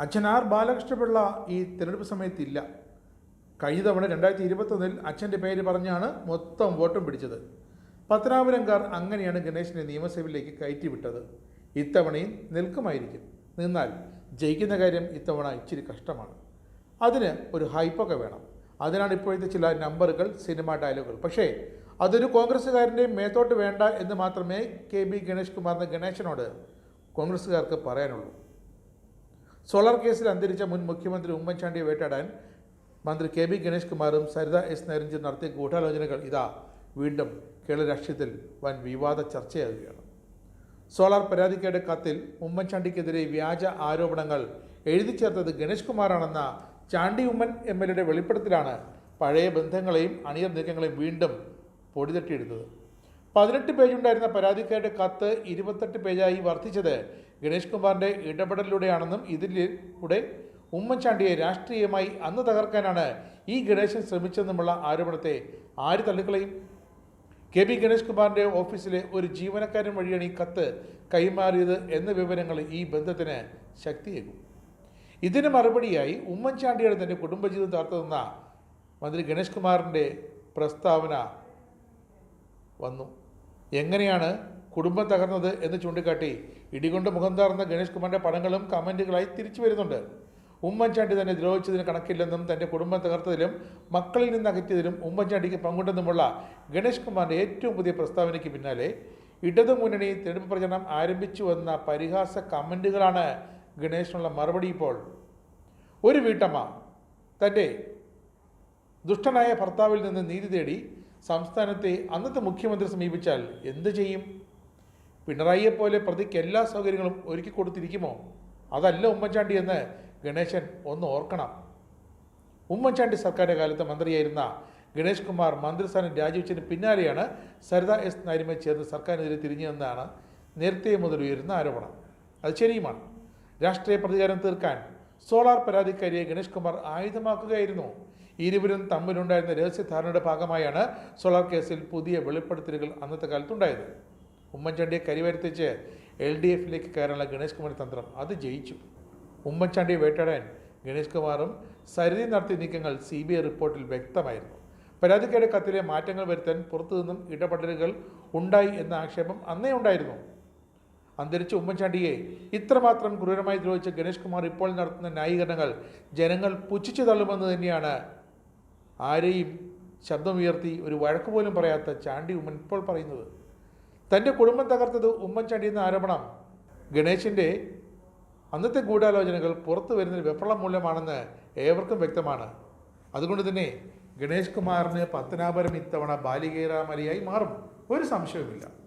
അച്ഛൻ ആർ ബാലകൃഷ്ണപിള്ള ഈ തിരഞ്ഞെടുപ്പ് സമയത്തില്ല. കഴിഞ്ഞ തവണ രണ്ടായിരത്തി ഇരുപത്തൊന്നിൽ അച്ഛന്റെ പേര് പറഞ്ഞാണ് മൊത്തം വോട്ടും പിടിച്ചത്. പത്തനാപുരംകാർ അങ്ങനെയാണ് ഗണേശനെ നിയമസഭയിലേക്ക് കയറ്റിവിട്ടത്. ഇത്തവണയും നിൽക്കുമായിരിക്കും. നിന്നാൽ ജയിക്കുന്ന കാര്യം ഇത്തവണ ഇച്ചിരി കഷ്ടമാണ്. അതിന് ഒരു ഹൈപ്പൊക്കെ വേണം. അതിനാണ് ഇപ്പോഴത്തെ ചില നമ്പറുകൾ സിനിമ ഡയലോഗുകൾ. പക്ഷേ അതൊരു കോൺഗ്രസ്സുകാരന്റെയും മേത്തോട്ട് വേണ്ട എന്ന് മാത്രമേ കെ ബി ഗണേഷ് കുമാറിന് ഗണേശനോട് കോൺഗ്രസ്സുകാർക്ക് പറയാനുള്ളൂ. സോളാർ കേസിൽ അന്തരിച്ച മുൻ മുഖ്യമന്ത്രി ഉമ്മൻചാണ്ടിയെ വേട്ടാടാൻ മന്ത്രി കെ ബി ഗണേഷ് കുമാറും സരിത എസ് നരഞ്ചും നടത്തിയ ഗൂഢാലോചനകൾ ഇതാ. വീണ്ടും കേരള രാഷ്ട്രീയത്തിൽ വൻ വിവാദ ചർച്ചയാകുകയാണ് സോളാർ പരാതിക്കാരുടെ കത്തിൽ ഉമ്മൻചാണ്ടിക്കെതിരെ വ്യാജ ആരോപണങ്ങൾ എഴുതി ചേർത്തത് ഗണേഷ് കുമാറാണെന്ന ചാണ്ടി ഉമ്മൻ എം എൽ എയുടെ വെളിപ്പെടുത്തലാണ് പഴയ ബന്ധങ്ങളെയും അണിയർ നീക്കങ്ങളെയും വീണ്ടും പൊടിതട്ടിയെടുത്തത് പതിനെട്ട് പേജുണ്ടായിരുന്ന പരാതിക്കാരുടെ കത്ത് ഇരുപത്തെട്ട് പേജായി വർദ്ധിച്ചത് ഗണേഷ് കുമാറിന്റെ ഇടപെടലിലൂടെയാണെന്നും ഇതിലൂടെ ഉമ്മൻചാണ്ടിയെ രാഷ്ട്രീയമായി അന്ന് തകർക്കാനാണ് ഈ ഗണേശൻ ശ്രമിച്ചതെന്നുമുള്ള ആരോപണത്തെ ആര് തള്ളിക്കളയും? കെ ബി ഗണേഷ് കുമാറിന്റെ ഓഫീസിലെ ഒരു ജീവനക്കാരൻ വഴിയാണ് ഈ കത്ത് കൈമാറിയത് എന്ന വിവരങ്ങൾ ഈ ബന്ധത്തിന് ശക്തിയേകും. ഇതിന് മറുപടിയായി ഉമ്മൻചാണ്ടിയുടെ തന്റെ കുടുംബജീവിതം തകർത്തതെന്ന മന്ത്രി ഗണേഷ് കുമാറിന്റെ പ്രസ്താവന വന്നു. എങ്ങനെയാണ് കുടുംബം തകർന്നത് എന്ന് ചൂണ്ടിക്കാട്ടി ഇടികൊണ്ട് മുഖം താർന്ന ഗണേഷ് കുമാറിന്റെ പടങ്ങളും കമന്റുകളായി തിരിച്ചു വരുന്നുണ്ട്. ഉമ്മൻചാണ്ടി തന്നെ ദ്രോഹിച്ചതിന് കണക്കില്ലെന്നും തന്റെ കുടുംബം തകർത്തതിലും മക്കളിൽ നിന്ന് അകറ്റിയതിലും ഉമ്മൻചാണ്ടിക്ക് പങ്കുണ്ടെന്നുമുള്ള ഗണേഷ് കുമാറിന്റെ ഏറ്റവും പുതിയ പ്രസ്താവനയ്ക്ക് പിന്നാലെ ഇടതു മുന്നണി തെരഞ്ഞെടുപ്പ് പ്രചരണം ആരംഭിച്ചു വന്ന പരിഹാസ കമന്റുകളാണ് ഗണേഷിനുള്ള മറുപടി ഇപ്പോൾ. ഒരു വീട്ടമ്മ തന്റെ ദുഷ്ടനായ ഭർത്താവിൽ നിന്ന് നീതി തേടി സംസ്ഥാനത്തെ അന്നത്തെ മുഖ്യമന്ത്രി സമീപിച്ചാൽ എന്ത് ചെയ്യും? പിണറായിയെ പോലെ പ്രതിക്ക് എല്ലാ സൗകര്യങ്ങളും ഒരുക്കി കൊടുത്തിരിക്കുമോ? അതല്ല ഉമ്മൻചാണ്ടി എന്ന് ഗണേശൻ ഒന്ന് ഓർക്കണം. ഉമ്മൻചാണ്ടി സർക്കാരിന്റെ കാലത്ത് മന്ത്രിയായിരുന്ന ഗണേഷ് കുമാർ മന്ത്രിസ്ഥാനം രാജിവെച്ചതിന് പിന്നാലെയാണ് സരിത എസ് നാരിമ ചേർന്ന് സർക്കാരിനെതിരെ തിരിഞ്ഞതെന്നാണ് നേരത്തെ മുതൽ ഉയരുന്ന ആരോപണം. അത് ശരിയുമാണ്. രാഷ്ട്രീയ പ്രതികാരം തീർക്കാൻ സോളാർ പരാതിക്കാരിയെ ഗണേഷ് കുമാർ ആയുധമാക്കുകയായിരുന്നു. ഇരുവരും തമ്മിലുണ്ടായിരുന്ന രഹസ്യധാരണയുടെ ഭാഗമായാണ് സോളാർ കേസിൽ പുതിയ വെളിപ്പെടുത്തലുകൾ അന്നത്തെ കാലത്തുണ്ടായത്. ഉമ്മൻചാണ്ടിയെ കരിവരുത്തിച്ച് എൽ ഡി എഫിലേക്ക് കയറാനുള്ള ഗണേഷ് കുമാർ തന്ത്രം അത് ജയിച്ചു. ഉമ്മൻചാണ്ടിയെ വേട്ടയാടാൻ ഗണേഷ് കുമാറും സരിതി നടത്തിയ നീക്കങ്ങൾ സി ബി ഐ റിപ്പോർട്ടിൽ വ്യക്തമായിരുന്നു. പരാതിക്കാരുടെ കത്തിലെ മാറ്റങ്ങൾ വരുത്താൻ പുറത്തുനിന്നും ഇടപെടലുകൾ ഉണ്ടായി എന്ന ആക്ഷേപം അന്നേ ഉണ്ടായിരുന്നു. അന്തരിച്ച ഉമ്മൻചാണ്ടിയെ ഇത്രമാത്രം ക്രൂരമായി ദ്രോഹിച്ച ഗണേഷ് കുമാർ ഇപ്പോൾ നടത്തുന്ന ന്യായീകരണങ്ങൾ ജനങ്ങൾ പുച്ഛിച്ചു തള്ളുമെന്ന് തന്നെയാണ് ആരെയും ശബ്ദമുയർത്തി ഒരു വഴക്ക് പോലും പറയാത്ത ചാണ്ടി ഉമ്മൻ ഇപ്പോൾ പറയുന്നത്. തന്റെ കുടുംബം തകർത്തത് ഉമ്മൻചാണ്ടി എന്ന ആരോപണം ഗണേശിന്റെ അന്നത്തെ ഗൂഢാലോചനകൾ പുറത്തു വരുന്ന വിഫലം മൂലമാണെന്ന് ഏവർക്കും വ്യക്തമാണ്. അതുകൊണ്ട് തന്നെ ഗണേഷ് കുമാറിന് പത്തനാപുരം ഇത്തവണ ബാലികേറാമലയായി മാറും. ഒരു സംശയവുമില്ല.